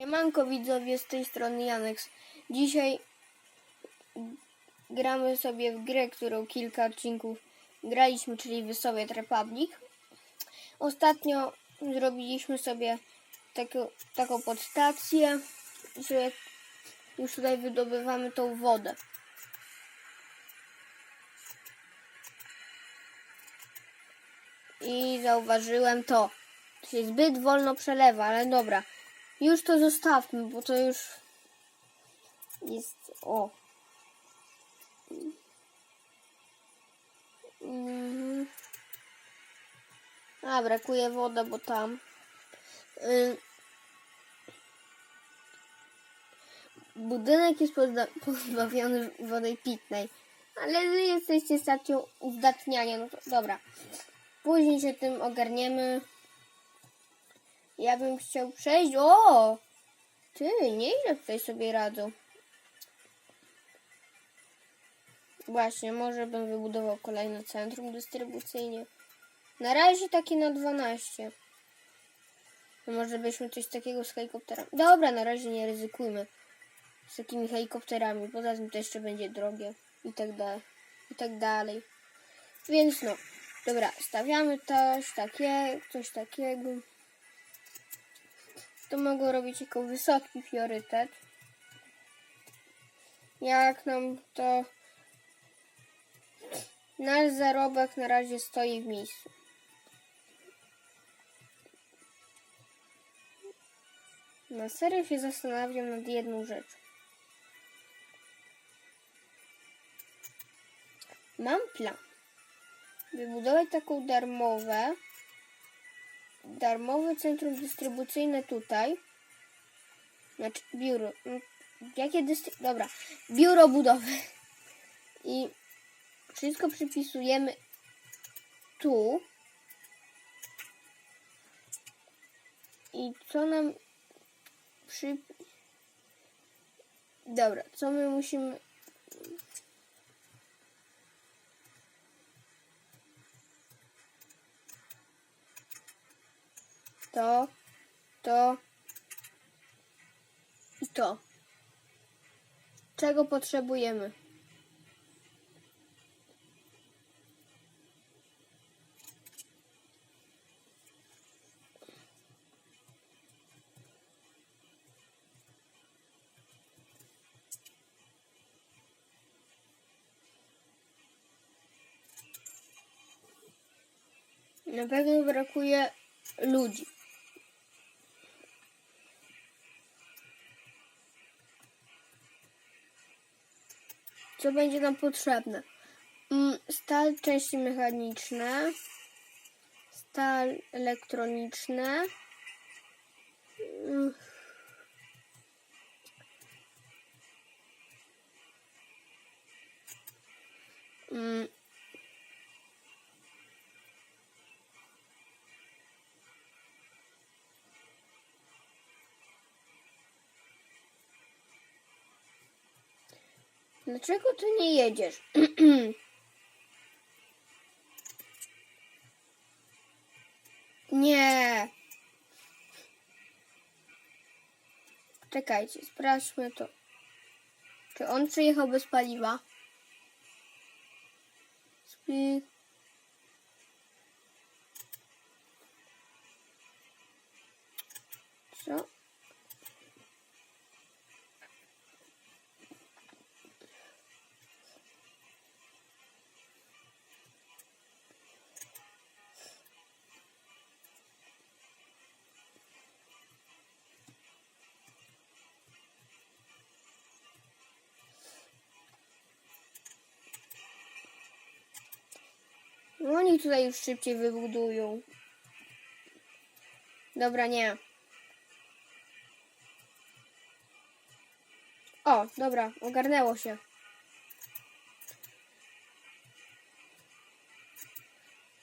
Siemanko widzowie, z tej strony Janeks. Dzisiaj gramy sobie w grę, którą kilka odcinków graliśmy, czyli w Soviet Republic. Ostatnio zrobiliśmy sobie taką, taką podstację, że już tutaj wydobywamy tą wodę. I zauważyłem to. To się zbyt wolno przelewa, ale dobra. Już to zostawmy, bo to już jest. O. Mhm. A, brakuje wody, bo tam. Y... Budynek jest pozba- pozbawiony wody pitnej, ale wy jesteście stacją uzdatniania. No to dobra. Później się tym ogarniemy. Ja bym chciał przejść. O! Ty, nieźle tutaj sobie radzą. Właśnie, może bym wybudował kolejne centrum dystrybucyjne. Na razie takie na 12. No może byśmy coś takiego z helikopterami. Dobra, na razie nie ryzykujmy z takimi helikopterami. Poza tym to jeszcze będzie drogie i tak dalej. I tak dalej. Więc no, dobra, stawiamy coś takie, coś takiego to mogą robić jako wysoki priorytet. Jak nam to nasz zarobek na razie stoi w miejscu. Na serio się zastanawiam nad jedną rzeczą. Mam plan. Wybudować taką darmowe darmowe centrum dystrybucyjne tutaj. Znaczy biuro. mm, Jakie dystry... Dobra. Biuro budowy. I wszystko przypisujemy tu. I co nam przy... Dobra, co my musimy... to, to i to. Czego potrzebujemy? Na pewno brakuje ludzi. Co będzie nam potrzebne? Mm, Stal, części mechaniczne, stal elektroniczne, mm, Dlaczego ty nie jedziesz? nie. Czekajcie, sprawdźmy to. Czy on przyjechał bez paliwa? Co? Oni tutaj już szybciej wybudują. Dobra, nie. O, dobra, ogarnęło się.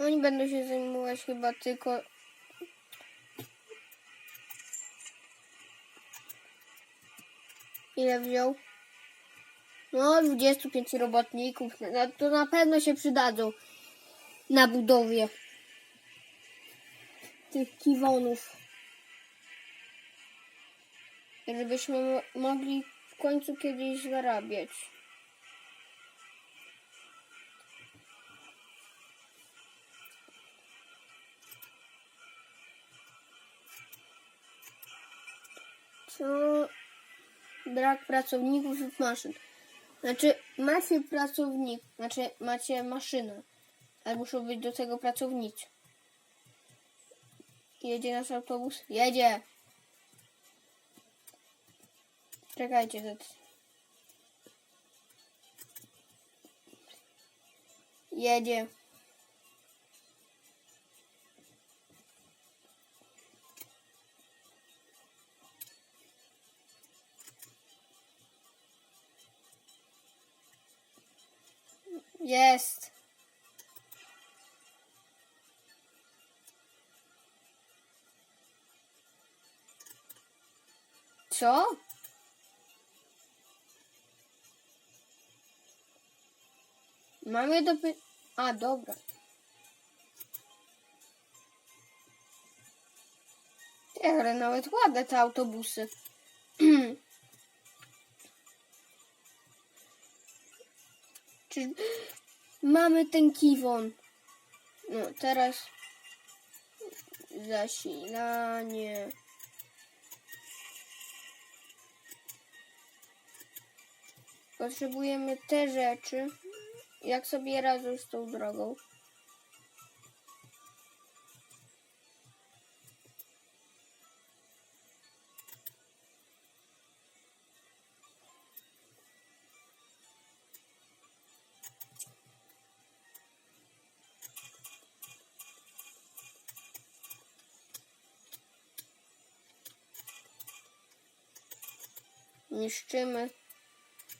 Oni będą się zajmować chyba tylko... Ile wziął? No, 25 robotników. To na pewno się przydadzą na budowie tych kiwonów. żebyśmy mo- mogli w końcu kiedyś zarabiać. Co? Brak pracowników lub maszyn. Znaczy, macie pracownik, znaczy macie maszynę, ale muszą być do tego pracownicy. Jedzie nasz autobus? Jedzie! Czekajcie, to... Jedzie. Jest. Co? Mamy do. A, dobra. Ale nawet ładne te autobusy. Czy... Mamy ten kiwon. No, teraz zasilanie. Potrzebujemy te rzeczy. Jak sobie radzą z tą drogą? Niszczymy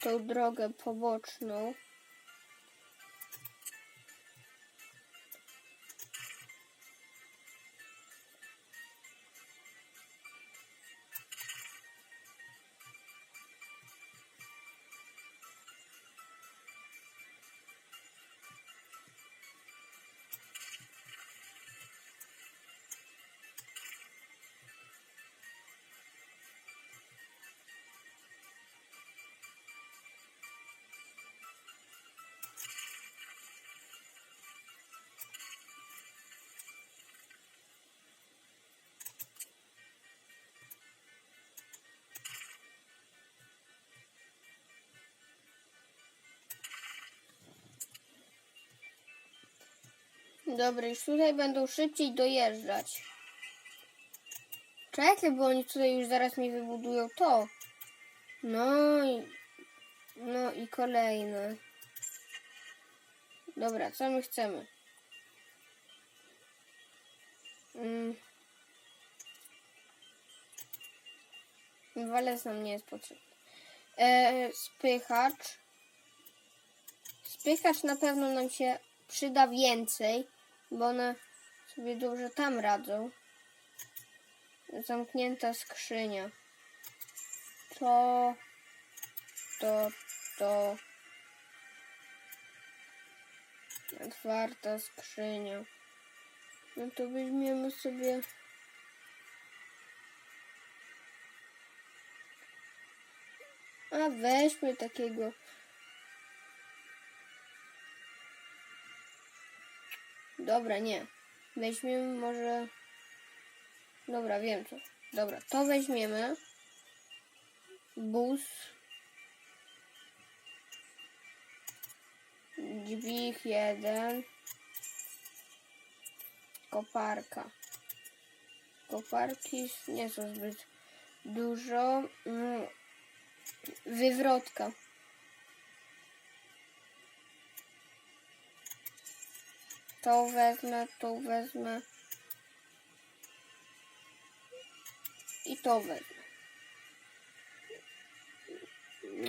tą drogę poboczną. Dobra, już tutaj będą szybciej dojeżdżać. Czekaj, bo oni tutaj już zaraz mi wybudują to. No i... No i kolejne. Dobra, co my chcemy? Mm. Walec nam nie jest potrzebny. E, spychacz. Spychacz na pewno nam się przyda więcej, bo one sobie dobrze tam radzą. Zamknięta skrzynia. To, to, to. Otwarta skrzynia. No to weźmiemy sobie. A weźmy takiego. Dobra, nie. Weźmiemy może. Dobra, wiem co. Dobra, to weźmiemy. Bus. Dźwig jeden. Koparka. Koparki nie są zbyt dużo. Mm, Wywrotka. To wezmę, to wezmę. I to wezmę.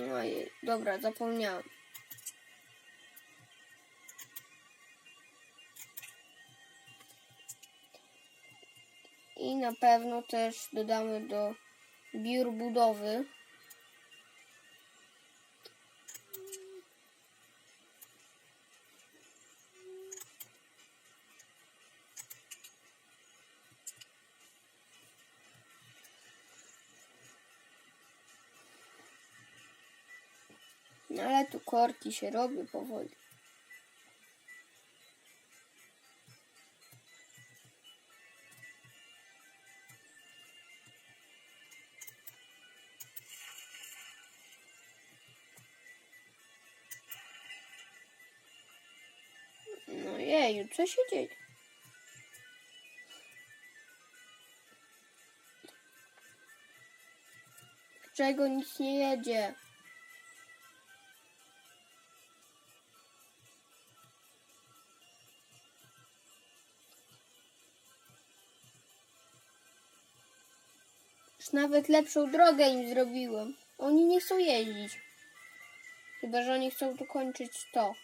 No i dobra, zapomniałam. I na pewno też dodamy do biur budowy. Ale tu korki się robi powoli. No jeju, co się dzieje? Czego nic nie jedzie? Już nawet lepszą drogę im zrobiłem. Oni nie chcą jeździć. Chyba, że oni chcą dokończyć to.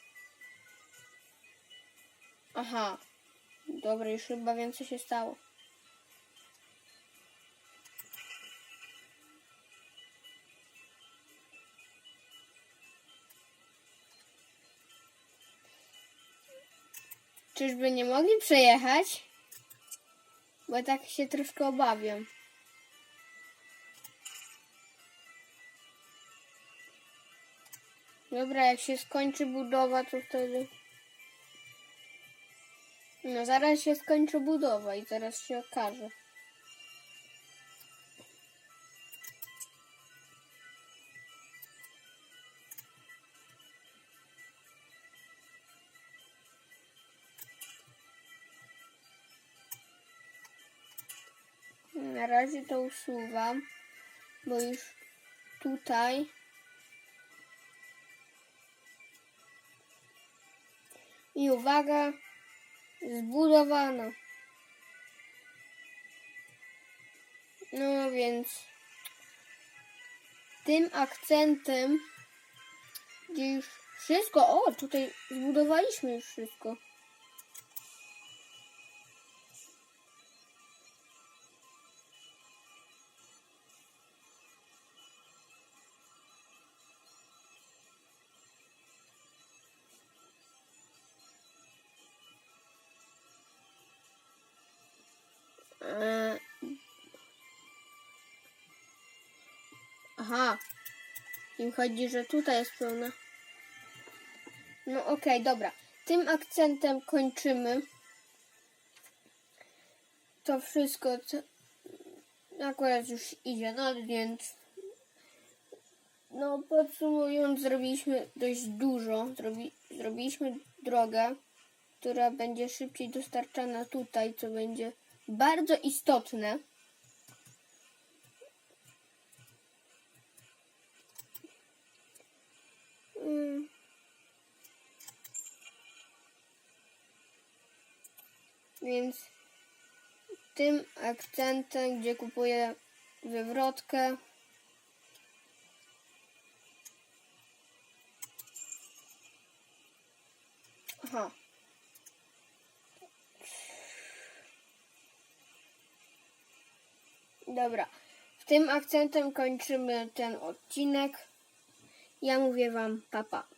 Aha. Dobra, już chyba wiem, co się stało. Czyżby nie mogli przejechać? Bo tak się troszkę obawiam. Dobra, jak się skończy budowa, to wtedy... No zaraz się skończy budowa i zaraz się okaże. Na razie to usuwam, bo już tutaj i uwaga, zbudowana. No więc tym akcentem, gdzie już wszystko, o tutaj zbudowaliśmy już wszystko. Aha. Im chodzi, że tutaj jest pełna. No okej, dobra. Tym akcentem kończymy. To wszystko, co akurat już idzie noc, więc no podsumując, zrobiliśmy dość dużo. Zrobi, zrobiliśmy drogę, która będzie szybciej dostarczana tutaj, co będzie bardzo istotne. Mm. Więc tym akcentem, gdzie kupuję wywrotkę, Aha. Dobra. Tym akcentem kończymy ten odcinek. Ja mówię Wam papa. Pa.